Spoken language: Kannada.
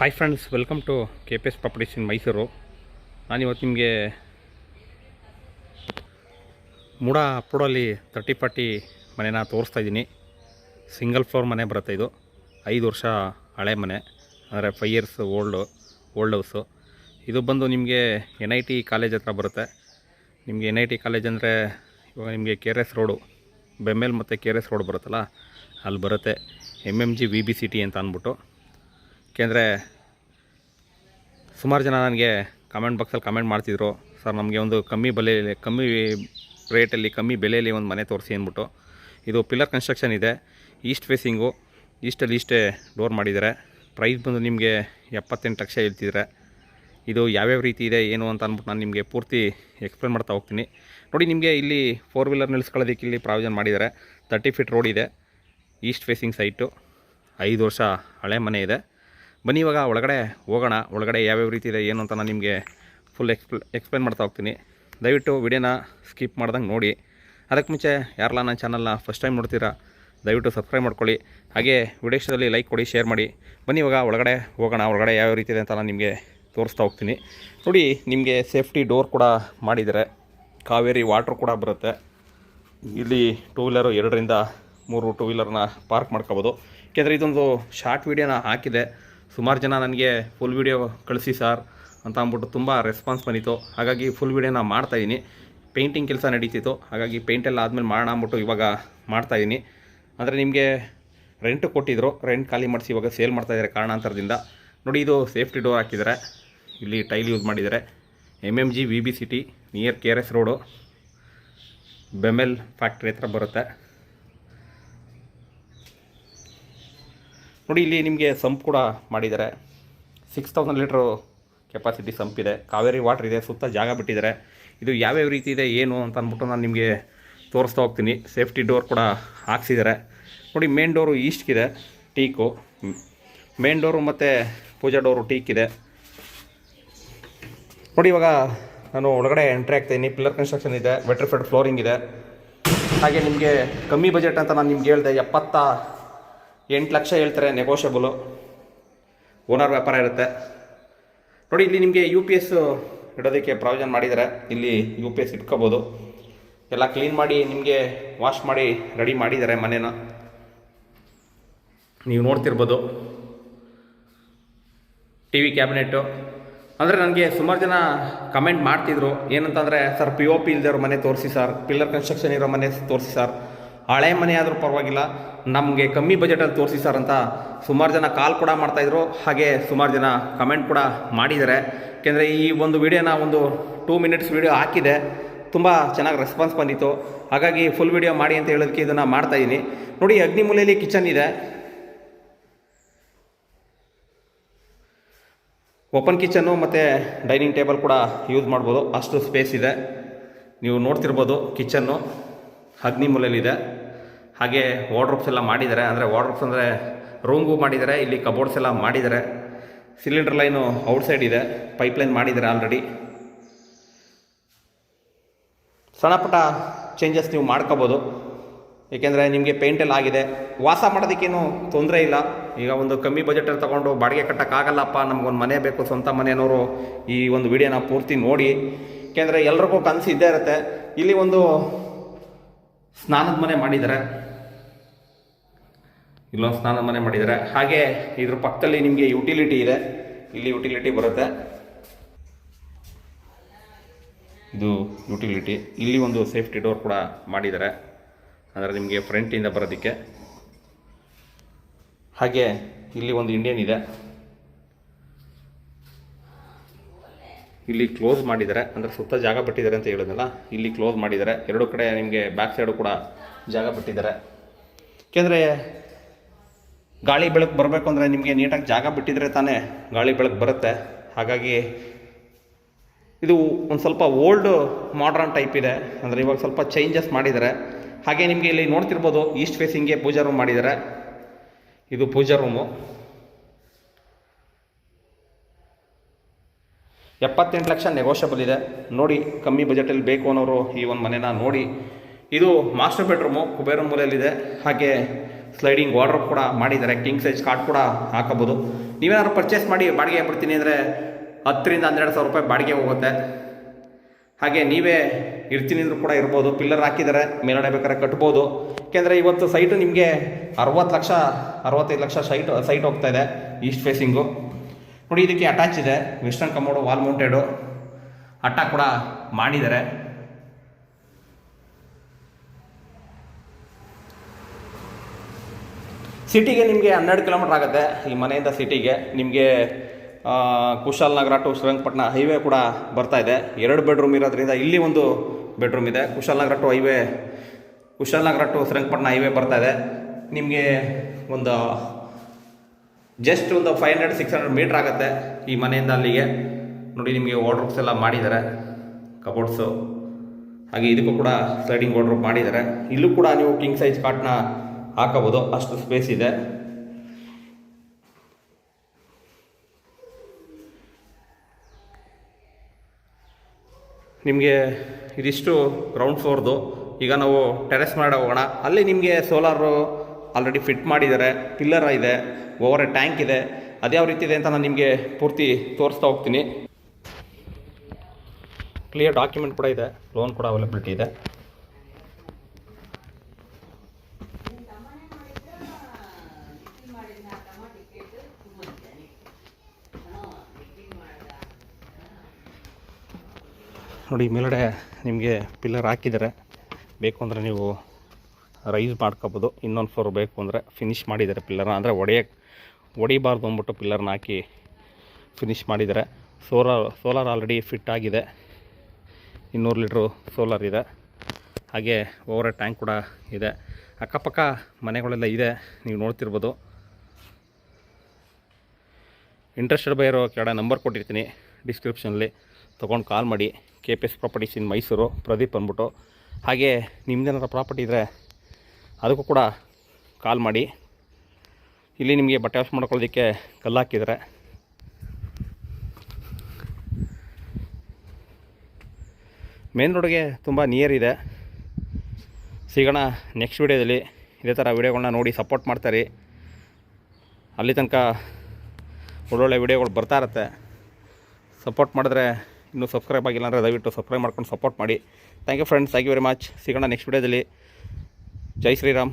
Hi friends welcome to K P S properties in Mysuru ನಾನಿವತ್ತು ನಿಮಗೆ ಮೂಡ ಅಪ್ಪುಡಲ್ಲಿ ತರ್ಟಿ ಫಾರ್ಟಿ ಮನೆನ ತೋರಿಸ್ತಾ ಇದ್ದೀನಿ. ಸಿಂಗಲ್ ಫ್ಲೋರ್ ಮನೆ ಬರುತ್ತೆ ಇದು. ಐದು ವರ್ಷ ಹಳೆ ಮನೆ, ಅಂದರೆ five years old old house ಇದು ಬಂದು ನಿಮಗೆ ಎನ್ ಐ ಟಿ ಕಾಲೇಜ್ ಹತ್ರ ಬರುತ್ತೆ. ನಿಮಗೆ ಎನ್ ಐ ಟಿ ಕಾಲೇಜ್ ಅಂದರೆ ಇವಾಗ ನಿಮಗೆ K R S road BEML ಮತ್ತು ಕೆ ಆರ್ ಎಸ್ ರೋಡ್ ಬರುತ್ತಲ್ಲ, ಅಲ್ಲಿ ಬರುತ್ತೆ. M M G V B C T ಅಂತ ಅಂದ್ಬಿಟ್ಟು. ಏಕೆಂದರೆ ಸುಮಾರು ಜನ ನನಗೆ ಕಮೆಂಟ್ ಬಾಕ್ಸಲ್ಲಿ ಕಮೆಂಟ್ ಮಾಡ್ತಿದ್ರು. ಸರ್, ನಮಗೆ ಒಂದು ಕಮ್ಮಿ ಬೆಲೆಯಲ್ಲಿ ಕಮ್ಮಿ ರೇಟಲ್ಲಿ ಕಮ್ಮಿ ಬೆಲೆಯಲ್ಲಿ ಒಂದು ಮನೆ ತೋರಿಸಿ ಅಂದ್ಬಿಟ್ಟು. ಇದು ಪಿಲ್ಲರ್ ಕನ್ಸ್ಟ್ರಕ್ಷನ್ ಇದೆ. ಈಸ್ಟ್ ಫೇಸಿಂಗು ಈಸ್ಟಲ್ಲಿ ಈಸ್ಟೇ ಡೋರ್ ಮಾಡಿದ್ದಾರೆ. ಪ್ರೈಸ್ ಬಂದು ನಿಮಗೆ ಎಪ್ಪತ್ತೆಂಟು ಲಕ್ಷ ಹೇಳ್ತಿದ್ರೆ. ಇದು ಯಾವ್ಯಾವ ರೀತಿ ಇದೆ, ಏನು ಅಂತ ಅಂದ್ಬಿಟ್ಟು ನಾನು ನಿಮಗೆ ಪೂರ್ತಿ ಎಕ್ಸ್ಪ್ಲೇನ್ ಮಾಡ್ತಾ ಹೋಗ್ತೀನಿ. ನೋಡಿ, ನಿಮಗೆ ಇಲ್ಲಿ ಫೋರ್ ವೀಲರ್ ನಿಲ್ಲಿಸ್ಕೊಳ್ಳೋದಕ್ಕೆ ಇಲ್ಲಿ ಪ್ರಾವಿಷನ್ ಮಾಡಿದ್ದಾರೆ. ತರ್ಟಿ ಫೀಟ್ ರೋಡ್ ಇದೆ. ಈಸ್ಟ್ ಫೇಸಿಂಗ್ ಸೈಟು ಐದು ವರ್ಷ ಹಳೆ ಮನೆ ಇದೆ. ಬನ್ನಿ ಇವಾಗ ಒಳಗಡೆ ಹೋಗೋಣ. ಒಳಗಡೆ ಯಾವ್ಯಾವ ರೀತಿ ಇದೆ, ಏನು ಅಂತ ನಾನು ನಿಮಗೆ ಫುಲ್ ಎಕ್ಸ್ಪ್ಲ ಎಕ್ಸ್ಪ್ಲೇನ್ ಮಾಡ್ತಾ ಹೋಗ್ತೀನಿ. ದಯವಿಟ್ಟು ವಿಡಿಯೋನ ಸ್ಕಿಪ್ ಮಾಡ್ದಂಗೆ ನೋಡಿ. ಅದಕ್ಕೆ ಮುಂಚೆ ಯಾರಲ್ಲ ನನ್ನ ಚಾನಲ್ನ ಫಸ್ಟ್ ಟೈಮ್ ನೋಡ್ತೀರಾ, ದಯವಿಟ್ಟು ಸಬ್ಸ್ಕ್ರೈಬ್ ಮಾಡ್ಕೊಳ್ಳಿ. ಹಾಗೆ ವಿಡಿಯೋ ಇಷ್ಟದಲ್ಲಿ ಲೈಕ್ ಕೊಡಿ ಶೇರ್ ಮಾಡಿ. ಬನ್ನಿ ಇವಾಗ ಒಳಗಡೆ ಹೋಗೋಣ, ಒಳಗಡೆ ಯಾವ ರೀತಿ ಇದೆ ಅಂತ ನಾನು ನಿಮಗೆ ತೋರಿಸ್ತಾ ಹೋಗ್ತೀನಿ. ನೋಡಿ, ನಿಮಗೆ ಸೇಫ್ಟಿ ಡೋರ್ ಕೂಡ ಮಾಡಿದ್ದಾರೆ ಕಾವೇರಿ ವಾಟ್ರ್ ಕೂಡ ಬರುತ್ತೆ. ಇಲ್ಲಿ ಟೂ ವೀಲರು ಎರಡರಿಂದ ಮೂರು ಟೂ ವೀಲರ್ನ ಪಾರ್ಕ್ ಮಾಡ್ಕೋಬೋದು. ಏಕೆಂದರೆ ಇದೊಂದು ಶಾರ್ಟ್ ವೀಡಿಯೋನ ಹಾಕಿದೆ. ಸುಮಾರು ಜನ ನನಗೆ ಫುಲ್ ವೀಡಿಯೋ ಕಳಿಸಿ ಸರ್ ಅಂತ ಅಂದ್ಬಿಟ್ಟು ತುಂಬ ರೆಸ್ಪಾನ್ಸ್ ಬಂದಿತ್ತು. ಹಾಗಾಗಿ ಫುಲ್ ವೀಡಿಯೋನ ಮಾಡ್ತಾಯಿದ್ದೀನಿ ಪೇಂಟಿಂಗ್ ಕೆಲಸ ನಡೀತಿತ್ತು. ಹಾಗಾಗಿ ಪೇಂಟೆಲ್ಲ ಆದಮೇಲೆ ಮಾಡೋಣ ಅಂದ್ಬಿಟ್ಟು ಇವಾಗ ಮಾಡ್ತಾಯಿದ್ದೀನಿ ಅಂದರೆ ನಿಮಗೆ ರೆಂಟ್ ಕೊಟ್ಟಿದ್ದರು ರೆಂಟ್ ಖಾಲಿ ಮಾಡಿಸಿ ಇವಾಗ ಸೇಲ್ ಮಾಡ್ತಾಯಿದ್ದಾರೆ ಕಾರಣಾಂತರದಿಂದ. ನೋಡಿ ಇದು ಸೇಫ್ಟಿ ಡೋರ್ ಹಾಕಿದ್ದಾರೆ ಇಲ್ಲಿ ಟೈಲ್ ಯೂಸ್ ಮಾಡಿದ್ದಾರೆ M M G V B city near K R S road BEML factory ಹತ್ರ ಬರುತ್ತೆ. ನೋಡಿ, ಇಲ್ಲಿ ನಿಮಗೆ ಸಂಪ್ ಕೂಡ ಮಾಡಿದ್ದಾರೆ. ಸಿಕ್ಸ್ ತೌಸಂಡ್ ಲೀಟ್ರು ಕೆಪಾಸಿಟಿ ಸಂಪಿದೆ ಕಾವೇರಿ ವಾಟ್ರ್ ಇದೆ, ಸುತ್ತ ಜಾಗ ಬಿಟ್ಟಿದ್ದಾರೆ. ಇದು ಯಾವ್ಯಾವ ರೀತಿ ಇದೆ, ಏನು ಅಂತ ಅಂದ್ಬಿಟ್ಟು ನಾನು ನಿಮಗೆ ತೋರಿಸ್ತಾ ಹೋಗ್ತೀನಿ. ಸೇಫ್ಟಿ ಡೋರ್ ಕೂಡ ಹಾಕ್ಸಿದ್ದಾರೆ. ನೋಡಿ ಮೇನ್ ಡೋರು ಈಸ್ಟ್ಗಿದೆ ಟೀಕು ಮೇನ್ ಡೋರು ಮತ್ತು ಪೂಜಾ ಡೋರು ಟೀಕ್ ಇದೆ. ನೋಡಿ, ಇವಾಗ ನಾನು ಒಳಗಡೆ ಎಂಟ್ರಿ ಆಗ್ತೀನಿ ಪಿಲ್ಲರ್ ಕನ್ಸ್ಟ್ರಕ್ಷನ್ ಇದೆ ವೆಟ್ರಿಫೆಡ್ ಫ್ಲೋರಿಂಗ್ ಇದೆ. ಹಾಗೆ ನಿಮಗೆ ಕಮ್ಮಿ ಬಜೆಟ್ ಅಂತ ನಾನು ನಿಮ್ಗೆ ಹೇಳಿದೆ, ಎಪ್ಪತ್ತ ಎಂಟು ಲಕ್ಷ ಹೇಳ್ತಾರೆ ನೆಗೋಷಿಯಬಲು ಓನರ್ ವ್ಯಾಪಾರ ಇರುತ್ತೆ. ನೋಡಿ, ಇಲ್ಲಿ ನಿಮಗೆ ಯು ಪಿ ಎಸ್ ಇಡೋದಕ್ಕೆ ಪ್ರಾವಿಷನ್ ಮಾಡಿದ್ದಾರೆ ಇಲ್ಲಿ ಯು ಪಿ ಎಸ್ ಇಟ್ಕೋಬೋದು. ಎಲ್ಲ ಕ್ಲೀನ್ ಮಾಡಿ ನಿಮಗೆ ವಾಶ್ ಮಾಡಿ ರೆಡಿ ಮಾಡಿದ್ದಾರೆ ಮನೇನ. ನೀವು ನೋಡ್ತಿರ್ಬೋದು. ಟಿ ವಿ ಕ್ಯಾಬಿನೆಟ್ಟು ಅಂದರೆ ನನಗೆ ಸುಮಾರು ಜನ ಕಮೆಂಟ್ ಮಾಡ್ತಿದ್ರು. ಏನಂತಂದರೆ, ಸರ್ ಪಿ ಓ ಪಿ ಇಲ್ದಿರೋ ಮನೆ ತೋರಿಸಿ, ಸರ್. ಪಿಲ್ಲರ್ ಕನ್ಸ್ಟ್ರಕ್ಷನ್ ಇರೋ ಮನೆ ತೋರಿಸಿ, ಸರ್. ಹಳೆ ಮನೆ ಆದರೂ ಪರವಾಗಿಲ್ಲ, ನಮಗೆ ಕಮ್ಮಿ ಬಜೆಟಲ್ಲಿ ತೋರಿಸಿ ಸರ್ ಅಂತ ಸುಮಾರು ಜನ ಕಾಲ್ ಕೂಡ ಮಾಡ್ತಾಯಿದ್ರು ಹಾಗೆ ಸುಮಾರು ಜನ ಕಮೆಂಟ್ ಕೂಡ ಮಾಡಿದ್ದಾರೆ. ಏಕೆಂದರೆ ಈ ಒಂದು ವಿಡಿಯೋನ ಒಂದು ಟೂ ಮಿನಿಟ್ಸ್ ವಿಡಿಯೋ ಹಾಕಿದೆ. ತುಂಬ ಚೆನ್ನಾಗಿ ರೆಸ್ಪಾನ್ಸ್ ಬಂದಿತ್ತು. ಹಾಗಾಗಿ ಫುಲ್ ವಿಡಿಯೋ ಮಾಡಿ ಅಂತ ಹೇಳೋದಕ್ಕೆ ಇದನ್ನು ಮಾಡ್ತಾಯಿದ್ದೀನಿ ನೋಡಿ ಅಗ್ನಿಮೂಲೆಯಲ್ಲಿ ಕಿಚನ್ ಇದೆ. ಓಪನ್ ಕಿಚನ್ನು ಮತ್ತು ಡೈನಿಂಗ್ ಟೇಬಲ್ ಕೂಡ ಯೂಸ್ ಮಾಡ್ಬೋದು. ಅಷ್ಟು ಸ್ಪೇಸ್ ಇದೆ. ನೀವು ನೋಡ್ತಿರ್ಬೋದು ಕಿಚನ್ನು ಅಗ್ನಿ ಮೂಲೆಯಲ್ಲಿದೆ. ಹಾಗೆ ವಾರ್ಡ್ರೋಬ್ಸ್ ಎಲ್ಲ ಮಾಡಿದ್ದಾರೆ. ಅಂದರೆ ವಾರ್ಡ್ರೋಬ್ಸ್ ಅಂದರೆ ರೂಮ್ಗೂ ಮಾಡಿದ್ದಾರೆ, ಇಲ್ಲಿ ಕಬೋರ್ಡ್ಸ್ ಎಲ್ಲ ಮಾಡಿದ್ದಾರೆ. ಸಿಲಿಂಡರ್ ಲೈನು ಔಟ್ಸೈಡ್ ಇದೆ. ಪೈಪ್ಲೈನ್ ಮಾಡಿದ್ದಾರೆ ಆಲ್ರೆಡಿ ಸಣ್ಣಪುಟ್ಟ ಚೇಂಜಸ್ ನೀವು ಮಾಡ್ಕೋಬೋದು. ಏಕೆಂದರೆ ನಿಮಗೆ ಪೇಂಟೆಲ್ಲ ಆಗಿದೆ. ವಾಸ ಮಾಡೋದಕ್ಕೇನು ತೊಂದರೆ ಇಲ್ಲ. ಈಗ ಒಂದು ಕಮ್ಮಿ ಬಜೆಟಲ್ಲಿ ತೊಗೊಂಡು ಬಾಡಿಗೆ ಕಟ್ಟೋಕ್ಕಾಗಲ್ಲಪ್ಪ, ನಮಗೊಂದು ಮನೆ ಬೇಕು, ಸ್ವಂತ ಮನೆಯವರು ಈ ಒಂದು ವಿಡಿಯೋನ ಪೂರ್ತಿ ನೋಡಿ. ಏಕೆಂದರೆ ಎಲ್ರಿಗೂ ಕನಸು ಇದ್ದೇ ಇರುತ್ತೆ. ಇಲ್ಲಿ ಒಂದು ಸ್ನಾನದ ಮನೆ ಮಾಡಿದ್ದಾರೆ. ಇಲ್ಲೊಂದು ಸ್ನಾನ ಮನೆ ಮಾಡಿದ್ದಾರೆ. ಹಾಗೆ ಇದ್ರ ಪಕ್ಕದಲ್ಲಿ ನಿಮಗೆ ಯುಟಿಲಿಟಿ ಇದೆ. ಇಲ್ಲಿ ಯುಟಿಲಿಟಿ ಬರುತ್ತೆ. ಇದು ಯುಟಿಲಿಟಿ ಇಲ್ಲಿ ಒಂದು ಸೇಫ್ಟಿ ಡೋರ್ ಕೂಡ ಮಾಡಿದ್ದಾರೆ. ಅಂದರೆ ನಿಮಗೆ ಫ್ರಂಟಿಂದ ಬರೋದಕ್ಕೆ. ಹಾಗೆ ಇಲ್ಲಿ ಒಂದು ಇಂಡಿಯನ್ ಇದೆ. ಇಲ್ಲಿ ಕ್ಲೋಸ್ ಮಾಡಿದ್ದಾರೆ. ಅಂದರೆ ಸುತ್ತ ಜಾಗ ಬಿಟ್ಟಿದ್ದಾರೆ ಅಂತ ಹೇಳಿದ್ನಲ್ಲ, ಇಲ್ಲಿ ಕ್ಲೋಸ್ ಮಾಡಿದ್ದಾರೆ. ಎರಡು ಕಡೆ ನಿಮಗೆ ಬ್ಯಾಕ್ ಸೈಡು ಕೂಡ ಜಾಗ ಬಿಟ್ಟಿದ್ದಾರೆ. ಏಕೆಂದರೆ ಗಾಳಿ ಬೆಳಕು ಬರಬೇಕು ಅಂದರೆ ನಿಮಗೆ ನೀಟಾಗಿ ಜಾಗ ಬಿಟ್ಟಿದ್ರೆ ತಾನೇ ಗಾಳಿ ಬೆಳಕು ಬರುತ್ತೆ. ಹಾಗಾಗಿ ಇದು ಒಂದು ಸ್ವಲ್ಪ ಓಲ್ಡ್ ಮಾಡ್ರನ್ ಟೈಪ್ ಇದೆ. ಅಂದರೆ ಇವಾಗ ಸ್ವಲ್ಪ ಚೇಂಜಸ್ ಮಾಡಿದ್ದಾರೆ. ಹಾಗೆ ನಿಮಗೆ ಇಲ್ಲಿ ನೋಡ್ತಿರ್ಬೋದು ಈಸ್ಟ್ ಫೇಸಿಂಗ್ಗೆ ಪೂಜಾ ರೂಮ್ ಮಾಡಿದ್ದಾರೆ. ಇದು ಪೂಜಾ ರೂಮು ಎಪ್ಪತ್ತೆಂಟು ಲಕ್ಷ ನೆಗೋಷಿಯಬಲ್ ಇದೆ. ನೋಡಿ, ಕಮ್ಮಿ ಬಜೆಟಲ್ಲಿ ಬೇಕು ಅನ್ನೋರು ಈ ಒಂದು ಮನೇನ ನೋಡಿ. ಇದು ಮಾಸ್ಟರ್ ಬೆಡ್ರೂಮು ಕುಬೇರ ಮೂಲೆಯಲ್ಲಿದೆ. ಹಾಗೆ ಸ್ಲೈಡಿಂಗ್ ವಾರ್ಡ್ರೋಬ್ ಕೂಡ ಮಾಡಿದ್ದಾರೆ ಕಿಂಗ್ ಸೈಜ್ ಕಾರ್ಡ್ ಕೂಡ ಹಾಕಬೋದು ನೀವೇನಾದ್ರು ಪರ್ಚೇಸ್ ಮಾಡಿ ಬಾಡಿಗೆ ಬಿಡ್ತೀನಿ ಅಂದರೆ ಹತ್ತರಿಂದ ಹನ್ನೆರಡು ಸಾವಿರ ರೂಪಾಯಿ ಬಾಡಿಗೆ ಹೋಗುತ್ತೆ. ಹಾಗೆ ನೀವೇ ಇರ್ತೀನಿ ಅಂದರೂ ಕೂಡ ಇರ್ಬೋದು, ಪಿಲ್ಲರ್ ಹಾಕಿದ್ದಾರೆ, ಮೇಲ್ಗಡೆ ಬೇಕಾದ್ರೆ ಕಟ್ಬೋದು. ಯಾಕೆಂದರೆ ಇವತ್ತು ಸೈಟು ನಿಮಗೆ ಅರವತ್ತು ಲಕ್ಷ, ಅರವತ್ತೈದು ಲಕ್ಷ ಸೈಟ್ ಸೈಟ್ ಹೋಗ್ತಾ ಇದೆ ಈಸ್ಟ್ ಫೇಸಿಂಗು ನೋಡಿ, ಇದಕ್ಕೆ ಅಟ್ಯಾಚ್ ಇದೆ ವೆಸ್ಟರ್ನ್ ಕಮೋಡು ವಾಲ್ ಮೌಂಟೆಡು ಅಟ್ಟ ಕೂಡ ಮಾಡಿದ್ದಾರೆ. ಸಿಟಿಗೆ ನಿಮಗೆ ಹನ್ನೆರಡು ಕಿಲೋಮೀಟ್ರ್ ಆಗುತ್ತೆ, ಈ ಮನೆಯಿಂದ ಸಿಟಿಗೆ. ನಿಮಗೆ ಕುಶಾಲನಗರ ಟು ಶ್ರೀರಂಗಪಟ್ಟಣ ಹೈವೇ ಕೂಡ ಬರ್ತಾ ಇದೆ. ಎರಡು ಬೆಡ್ರೂಮ್ ಇರೋದ್ರಿಂದ ಇಲ್ಲಿ ಒಂದು ಬೆಡ್ರೂಮ್ ಇದೆ. Kushalnagar to highway Kushalnagar to Srirangapatna highway ಬರ್ತಾ ಇದೆ. ನಿಮಗೆ ಒಂದು, ಜಸ್ಟ್ ಒಂದು five hundred, six hundred metre ಆಗುತ್ತೆ ಈ ಮನೆಯಿಂದ ಅಲ್ಲಿಗೆ. ನೋಡಿ ನಿಮಗೆ ವಾರ್ಡ್ರೂಪ್ಸ್ ಎಲ್ಲ ಮಾಡಿದ್ದಾರೆ ಕಬೋರ್ಡ್ಸು ಹಾಗೆ ಇದಕ್ಕೂ ಕೂಡ ಸ್ಲೈಡಿಂಗ್ ವಾರ್ಡ್ರೋಬ್ ಮಾಡಿದ್ದಾರೆ. ಇಲ್ಲೂ ಕೂಡ ನೀವು ಕಿಂಗ್ ಸೈಜ್ ಕಾಟ್ನ ಹಾಕಬಹುದು. ಅಷ್ಟು ಸ್ಪೇಸ್ ಇದೆ. ನಿಮಗೆ ಇದಿಷ್ಟು ಗ್ರೌಂಡ್ ಫ್ಲೋರ್ದು ಈಗ ನಾವು ಟೆರೆಸ್ ಮಾಡಿ ಹೋಗೋಣ. ಅಲ್ಲಿ ನಿಮಗೆ ಸೋಲಾರು ಆಲ್ರೆಡಿ ಫಿಟ್ ಮಾಡಿದ್ದಾರೆ. ಪಿಲ್ಲರ್ ಇದೆ. ಓವರ್ ಟ್ಯಾಂಕ್ ಇದೆ. ಅದ್ಯಾವ ರೀತಿ ಇದೆ ಅಂತ ನಾನು ನಿಮಗೆ ಪೂರ್ತಿ ತೋರಿಸ್ತಾ ಹೋಗ್ತೀನಿ. ಕ್ಲಿಯರ್ ಡಾಕ್ಯುಮೆಂಟ್ ಕೂಡ ಇದೆ. ಲೋನ್ ಕೂಡ ಅವೈಲಬಿಲಿಟಿ ಇದೆ. ನೋಡಿ, ಮೇಲ್ಗಡೆ ನಿಮಗೆ ಪಿಲ್ಲರ್ ಹಾಕಿದ್ದಾರೆ. ಬೇಕು ಅಂದರೆ ನೀವು ರೈಸ್ ಮಾಡ್ಕೋಬೋದು. ಇನ್ನೊಂದು ಫ್ಲೋರ್ ಬೇಕು ಅಂದರೆ ಫಿನಿಷ್ ಮಾಡಿದ್ದಾರೆ ಪಿಲ್ಲರ್ನ ಅಂದರೆ ಒಡೆಯಕ್ಕೆ ಒಡಿಬಾರ್ದು ಅಂದ್ಬಿಟ್ಟು ಪಿಲ್ಲರ್ನ ಹಾಕಿ ಫಿನಿಷ್ ಮಾಡಿದ್ದಾರೆ. ಸೋಲಾರ್ ಸೋಲಾರ್ ಆಲ್ರೆಡಿ ಫಿಟ್ ಆಗಿದೆ. ಇನ್ನೂರು ಲೀಟ್ರು ಸೋಲಾರ್ ಇದೆ. ಹಾಗೆ ಓವರ್ ಟ್ಯಾಂಕ್ ಕೂಡ ಇದೆ. ಅಕ್ಕಪಕ್ಕ ಮನೆಗಳೆಲ್ಲ ಇದೆ. ನೀವು ನೋಡ್ತಿರ್ಬೋದು. ಇಂಟ್ರೆಸ್ಟೆಡ್ ಬೈರೋ ಕೆಳ ನಂಬರ್ ಕೊಟ್ಟಿರ್ತೀನಿ. ಡಿಸ್ಕ್ರಿಪ್ಷನಲ್ಲಿ ತೊಗೊಂಡು ಕಾಲ್ ಮಾಡಿ. K P S properties in Mysuru, Pradeep ಅಂದ್ಬಿಟ್ಟು. ಹಾಗೆ ನಿಮ್ದೇನಾರ ಪ್ರಾಪರ್ಟಿ ಇದ್ದರೆ ಅದಕ್ಕೂ ಕೂಡ ಕಾಲ್ ಮಾಡಿ. ಇಲ್ಲಿ ನಿಮಗೆ ಬಟ್ಟೆ ವಾಶ್ ಮಾಡ್ಕೊಳ್ಳೋದಕ್ಕೆ ಕಲ್ಲು ಮೇನ್ ರೋಡ್ಗೆ ತುಂಬ ನಿಯರ್ ಇದೆ. ಸಿಗೋಣ ನೆಕ್ಸ್ಟ್ ವೀಡಿಯೋದಲ್ಲಿ. ಇದೇ ಥರ ವೀಡಿಯೋಗಳನ್ನ ನೋಡಿ ಸಪೋರ್ಟ್ ಮಾಡ್ತಾರೆ ಅಲ್ಲಿ ತನಕ ಒಳ್ಳೊಳ್ಳೆ ವಿಡಿಯೋಗಳು ಬರ್ತಾ ಇರುತ್ತೆ. ಸಪೋರ್ಟ್ ಮಾಡಿದ್ರೆ ಇನ್ನೂ ಸಬ್ಸ್ಕ್ರೈಬ್ ಆಗಿಲ್ಲ ಅಂದರೆ ದಯವಿಟ್ಟು ಸಬ್ಸ್ಕ್ರೈಬ್ ಮಾಡ್ಕೊಂಡು ಸಪೋರ್ಟ್ ಮಾಡಿ. Thank you friends thank you very much ಸಿಗೋಣ ನೆಕ್ಸ್ಟ್ ವಿಡಿಯೋದಲ್ಲಿ ಜೈ ಶ್ರೀರಾಮ್.